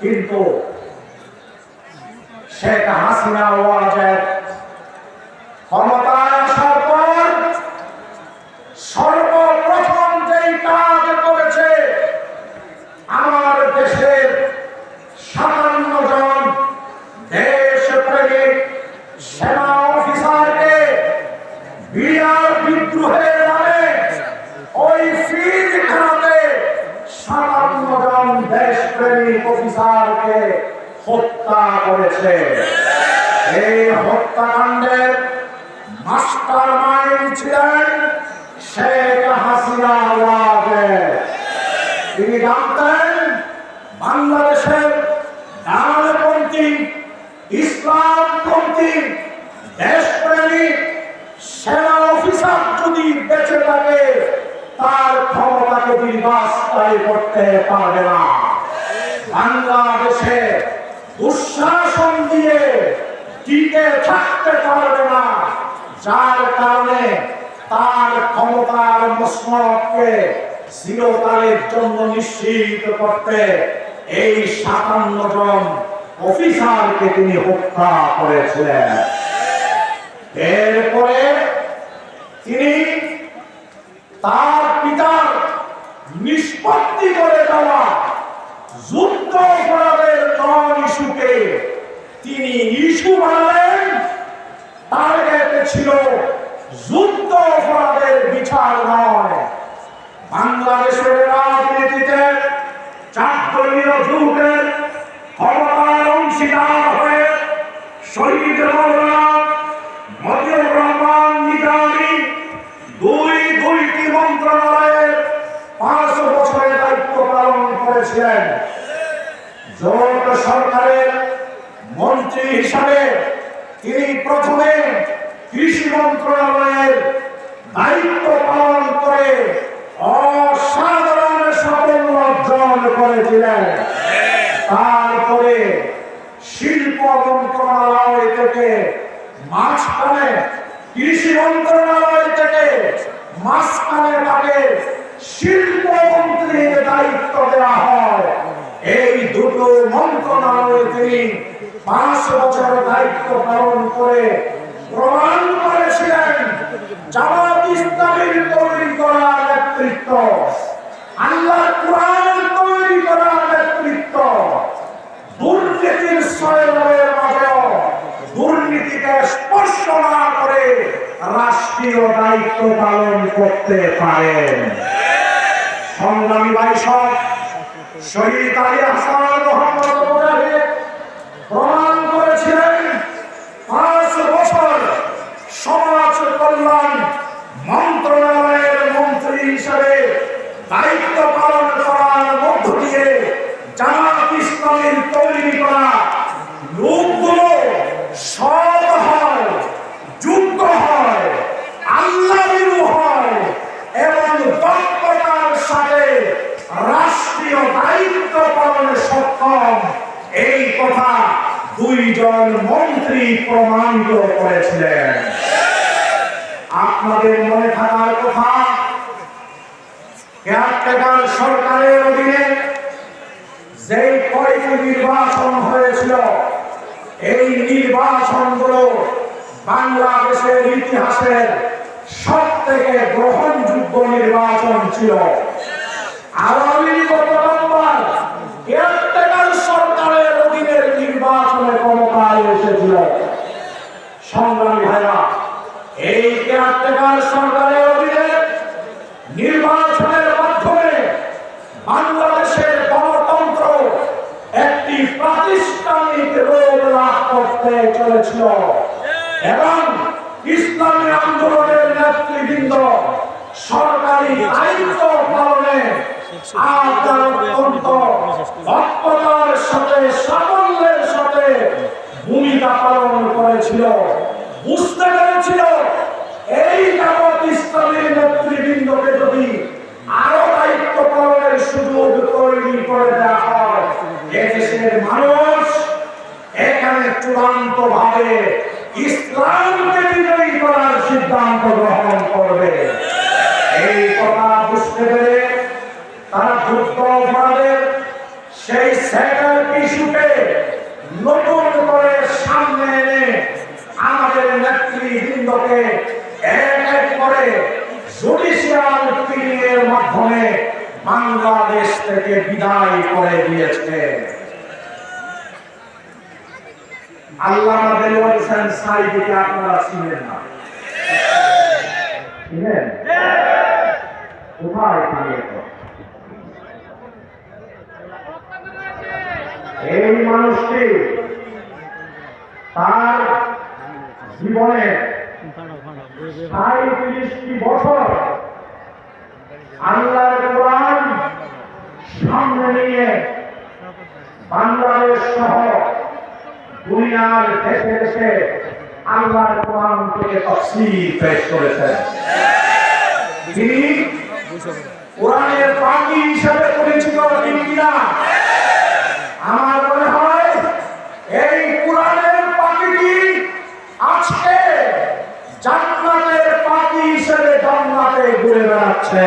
কিন্তু শেখ হাসিনা ওয়াজেদ হত্যা করেছে। এই হত্যাকাণ্ডের মাস্টার মাইন্ড ছিলেন শেখ হাসিনা তিনি জানতেন বাংলাদেশের ডানপন্থী ইসলামপন্থী দেশপ্রেমিক সেনা অফিসার যদি বেঁচে থাকে, তার ক্ষমতাকে দীর্ঘস্থায়ী করতে পারবে না। বাংলাদেশে দুঃশাসন দিয়ে টিকে থাকতে পারবে না, যার কারণে তার ক্ষমতার চিরকালের জন্য নিশ্চিত করতে এই সাতান্ন জন অফিসারকে তিনি হত্যা করেছিলেন। এরপরে তিনি তার পিতার নিষ্পত্তি করে দেওয়া যুদ্ধ অপরাধের নন ইস্যুকে তিনি ইস্যু বানালেন টার্গেট ছিল যুদ্ধ অপরাধের বিচার নয় বাংলাদেশের রাজনীতিতে চাকরির ক্ষমতার অংশীদার হয়ে শহীদ রহমান দুই দুইটি মন্ত্রণালয়ের পাঁচ বছরের দায়িত্ব পালন করেছিলেন। জোট সরকারের মন্ত্রী হিসাবে তিনি প্রথমে কৃষি মন্ত্রণালয়ের দায়িত্ব পালন করে অসাধারণ সাফল্য অর্জন করেছিলেন। তারপরে শিল্প মন্ত্রণালয় থেকে মাঝখানে কৃষি মন্ত্রণালয় থেকে মাঝখানে তাকে শিল্প মন্ত্রীর দায়িত্ব দেওয়া হয়। এই দুটো মন্ত্রণালয়ে তিনি পাঁচ বছর দায়িত্ব পালন করে প্রমাণ করেছিলেন জামাত ইসলামের তৈরি করা নেতৃত্ব, আল্লাহ কোরআন তৈরি করা নেতৃত্ব, দুর্নীতির সয়নের মাঝেও দুর্নীতিকে স্পর্শ না করে রাষ্ট্রীয় দায়িত্ব পালন করতে পারেন। সংগ্রামী ভাই সব শহীদ আলী হাসান প্রমাণ করেছিলেন পাঁচ বছর সমাজ কল্যাণ মন্ত্রণালয়ের মন্ত্রী হিসেবে দায়িত্ব পালন করার মধ্য দিয়ে জামাত ইসলামের তৈরি করা লোকগুলো সৎ হয় যোগ্য হয় আল্লাহ হয় এবং দক্ষতার সাথে রাষ্ট্রীয় দায়িত্ব পালনে সক্ষম এই কথা দুইজন প্রমাণিত করেছিলেন। আপনাদের মনে থাকার কথা, কেয়ারটেকার সরকারের অধীনে যেই কয়টি নির্বাচন হয়েছিল, এই নির্বাচনগুলো বাংলাদেশের ইতিহাসের সব থেকে গ্রহণযোগ্য নির্বাচন ছিল। আওয়ামী লীগ প্রথমবার কেয়ারটেকার সরকারের অধীনের নির্বাচনে ক্ষমতায় এসেছিল সংগ্রামী ভাইরা এই কেয়ারটেকার সরকারের অধীনে নির্বাচনের মাধ্যমে বাংলাদেশের গণতন্ত্র একটি প্রাতিষ্ঠানিক রোগ লাভ করতে চলেছিল। এবং ইসলামী আন্দোলনের নেতৃবৃন্দ সরকারি দায়িত্ব পালনে আপনার অত্যন্ত দক্ষতার সাথে সাফল্যের সাথে ভূমিকা পালন করেছিল। বুঝতে পেরেছিল এই যাবৎ ইসলামের নেতৃবৃন্দকে যদি আরও দায়িত্ব পালনের সুযোগ তৈরি করে দেওয়া হয় এদেশের মানুষ এখানে চূড়ান্ত ভাবে ইসলামকে বিজয়ী করার সিদ্ধান্ত গ্রহণ করবে। এই কথা বুঝতে পেরে তারা যুদ্ধ অপরাধের সেই সেটার ইস্যুকে নতুন করে সামনে নেতৃবৃন্দকে এক এক করে জুডিশিয়াল কিলিংয়ের মাধ্যমে বাংলাদেশ থেকে বিদায় করে দিয়েছে। আল্লাহ দেওয়ার হোসেন সাইদিকে আপনারা ছিলেন না। ছিলেন? কোথায় থাকে এই মানুষটি তার জীবনে সাঁত্রিশটি বছর আল্লাহর কোরআন সামনে নিয়ে বাংলাদেশ সহ দুনিয়ার দেশে দেশে আল্লাহর কোরআন থেকে পেশ করেছেন। তিনি কোরআনের পাখি হিসাবে পরিচিত তিনি কিনা? আমার মনে হয় এই কোরআনের পাখিটি আজকে জান্নাতের পাখি হিসেবে জান্নাতে ঘুরে বেড়াচ্ছে।